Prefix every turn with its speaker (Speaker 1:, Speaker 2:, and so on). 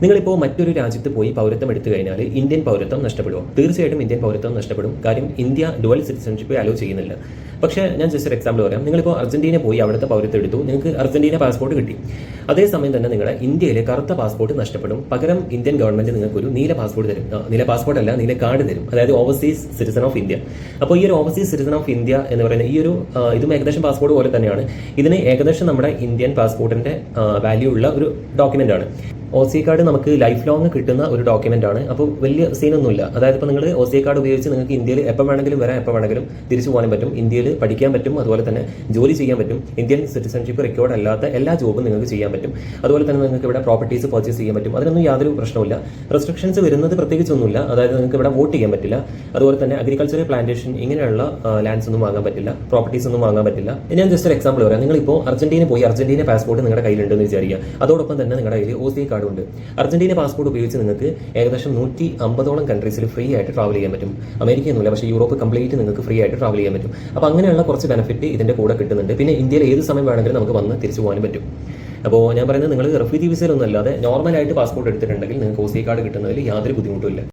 Speaker 1: നിങ്ങളിപ്പോൾ മറ്റൊരു രാജ്യത്ത് പോയി പൗരത്വം എടുത്തു കഴിഞ്ഞാൽ ഇന്ത്യൻ പൗരത്വം നഷ്ടപ്പെടുമോ തീർച്ചയായിട്ടും ഇന്ത്യൻ പൗരത്വം നഷ്ടപ്പെടും. കാര്യം ഇന്ത്യ ഡുവൽ സിറ്റിസൺഷിപ്പ് അലോ ചെയ്യുന്നില്ല. പക്ഷേ ഞാൻ ജസ്റ്റ് ഒരു എക്സാമ്പിൾ പറയാം. നിങ്ങളിപ്പോൾ അർജന്റീന പോയി അവിടുത്തെ പൗരത്വം എടുത്തു. നിങ്ങൾക്ക് അർജന്റീന പാസ്പോർട്ട് കിട്ടി. അതേസമയം തന്നെ നിങ്ങളെ ഇന്ത്യയിലെ കറുത്ത പാസ്പോർട്ട് നഷ്ടപ്പെടും. പകരം ഇന്ത്യൻ ഗവൺമെന്റ് നിങ്ങൾക്ക് ഒരു നീല പാസ്പോർട്ട് തരും. നീല പാസ്പോർട്ട് അല്ല നീല കാർഡ് തരും. അതായത് ഓവർസീസ് സിറ്റിസൺ ഓഫ് ഇന്ത്യ അപ്പോൾ ഈ ഒരു ഓവർസീസ് സിറ്റിസൺ ഓഫ് ഇന്ത്യ എന്ന് പറയുന്ന ഈ ഒരു ഇതും ഏകദേശം പാസ്പോർട്ട് പോലെ തന്നെയാണ്. ഇതിന് ഏകദേശം നമ്മുടെ ഇന്ത്യൻ പാസ്പോർട്ടിന്റെ വാല്യൂ ഉള്ള ഒരു ഡോക്യുമെന്റ് ആണ്. ഒ സി കാർഡ് നമുക്ക് ലൈഫ് ലോങ് കിട്ടുന്ന ഒരു ഡോക്യുമെന്റ് ആണ്. അപ്പോൾ വലിയ സീനൊന്നുമില്ല അതായത് ഇപ്പോൾ നിങ്ങൾ ഒ സി കാർഡ് ഉപയോഗിച്ച് നിങ്ങൾക്ക് ഇന്ത്യയിൽ എപ്പോൾ വേണമെങ്കിലും വരാം എപ്പോൾ വേണമെങ്കിലും തിരിച്ചു പോകാൻ പറ്റും. ഇന്ത്യയിൽ പഠിക്കാൻ പറ്റും അതുപോലെ തന്നെ ജോലി ചെയ്യാൻ പറ്റും. ഇന്ത്യൻ സിറ്റിസൺഷിപ്പ് റെക്കോർഡ് അല്ലാത്ത എല്ലാ ജോബും നിങ്ങൾക്ക് ചെയ്യാൻ പറ്റും. അതുപോലെ തന്നെ നിങ്ങൾക്ക് ഇവിടെ പ്രോപ്പർട്ടീസ് പർച്ചേസ് ചെയ്യാൻ പറ്റും. അതിനൊന്നും യാതൊരു പ്രശ്നമില്ല റെസ്ട്രിക്ഷൻസ് വരുന്നത് പ്രത്യേകിച്ചൊന്നുമില്ല അതായത് നിങ്ങൾക്ക് ഇവിടെ വോട്ട് ചെയ്യാൻ പറ്റില്ല. അതുപോലെ തന്നെ അഗ്രികൾച്ചർ പ്ലാന്റേഷൻ ഇങ്ങനെയുള്ള ലാൻഡ്സ് ഒന്നും വാങ്ങാൻ പറ്റില്ല. പ്രോപ്പർട്ടീസ് ഒന്നും വാങ്ങാൻ പറ്റില്ല. ഞാൻ ജസ്റ്റ് ഒരു എക്സാമ്പിൾ പറയാം. നിങ്ങളിപ്പോൾ അർജന്റീന പോയി അർജന്റീന പാസ്പോർട്ട് നിങ്ങളുടെ കയ്യിലുണ്ടെന്ന് വിചാരിക്കുക. അതോടൊപ്പം തന്നെ നിങ്ങളുടെ കയ്യിൽ ഒ സി കാർഡും ഉണ്ട് അർജന്റീന പാസ്പോർട്ട് ഉപയോഗിച്ച് നിങ്ങൾക്ക് ഏകദേശം നൂറ്റി അമ്പതോളം കൺട്രീസിൽ ഫ്രീ ആയിട്ട് ട്രാവൽ ചെയ്യാൻ പറ്റും. അമേരിക്ക ഒന്നുമില്ല പക്ഷേ യൂറോപ്പ് കംപ്ലീറ്റ് നിങ്ങൾക്ക് ഫ്രീ ആയിട്ട് ട്രാവൽ ചെയ്യാൻ പറ്റും. അപ്പോൾ അങ്ങനെയുള്ള കുറച്ച് ബെനിഫിറ്റ് ഇതിന്റെ കൂടെ കിട്ടുന്നുണ്ട്. പിന്നെ ഇന്ത്യയിൽ ഏത് സമയം വേണമെങ്കിലും നമുക്ക് വന്ന് തിരിച്ചു പോകാനും പറ്റും. അപ്പോൾ ഞാൻ പറയുന്നത് നിങ്ങൾ റെഫ്യൂജി വിസയിലൊന്നും അല്ലാതെ നോർമലായിട്ട് പാസ്പോർട്ട് എടുത്തിട്ടുണ്ടെങ്കിൽ നിങ്ങൾക്ക് ഒ സി കാർഡ് കിട്ടുന്നതിൽ യാതൊരു ബുദ്ധിമുട്ടുമില്ല